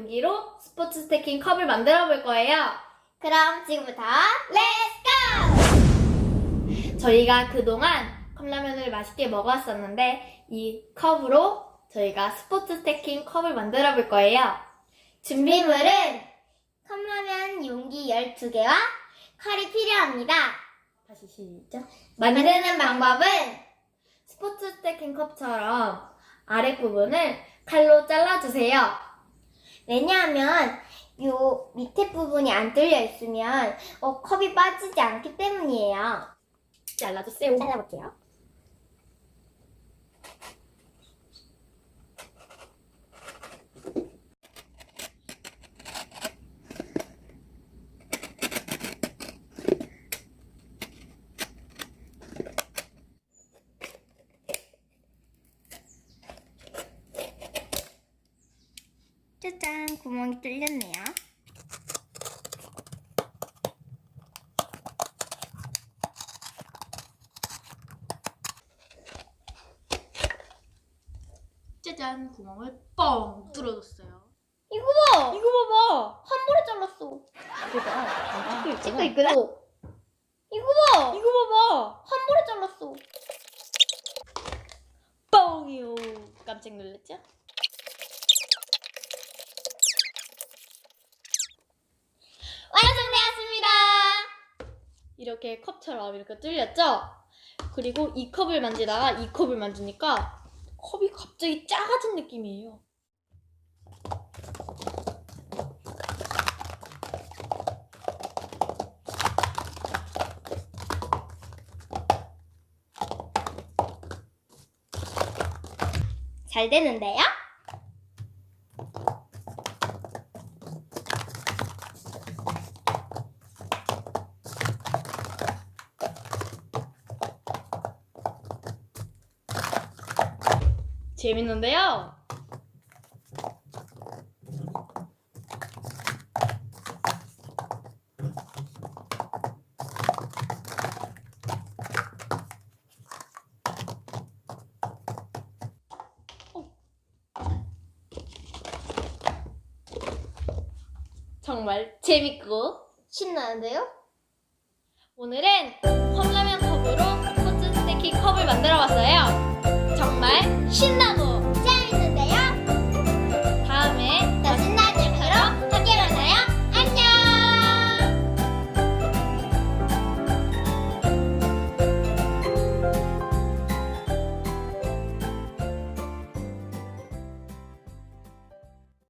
용기로 스포츠 스테이킹 컵을 만들어 볼 거예요. 그럼 지금부터 렛츠고! 저희가 그동안 컵라면을 맛있게 먹었었는데 이 컵으로 저희가 스포츠 스테이킹 컵을 만들어 볼 거예요. 준비물은 컵라면 용기 12개와 칼이 필요합니다. 다시 시작. 만드는 방법은 스포츠 스테이킹 컵처럼 아랫 부분을 칼로 잘라주세요. 왜냐하면 요 밑에 부분이 안 뚫려 있으면 어, 컵이 빠지지 않기 때문이에요. 잘라주세요. 잘라볼게요. 짜잔, 구멍이 뚫렸네요. 짜잔 구멍을 뻥 뚫어줬어요. 이거 봐! 이거 봐봐. 한 번에 잘랐어. 찍고 찍고 있구나. 이거 봐! 이거 봐봐. 한 번에 잘랐어. 뻥이요. 깜짝 놀랐죠? 완성되었습니다. 이렇게 컵처럼 이렇게 뚫렸죠? 그리고 이 컵을 만지다가 이 컵을 만지니까 컵이 갑자기 작아진 느낌이에요. 잘 되는데요? 재밌는데요? 어. 정말 재밌고 신나는데요? 오늘은 컵라면 컵으로 스포츠 스테이킹 컵을 만들어 봤어요. 정말 신나고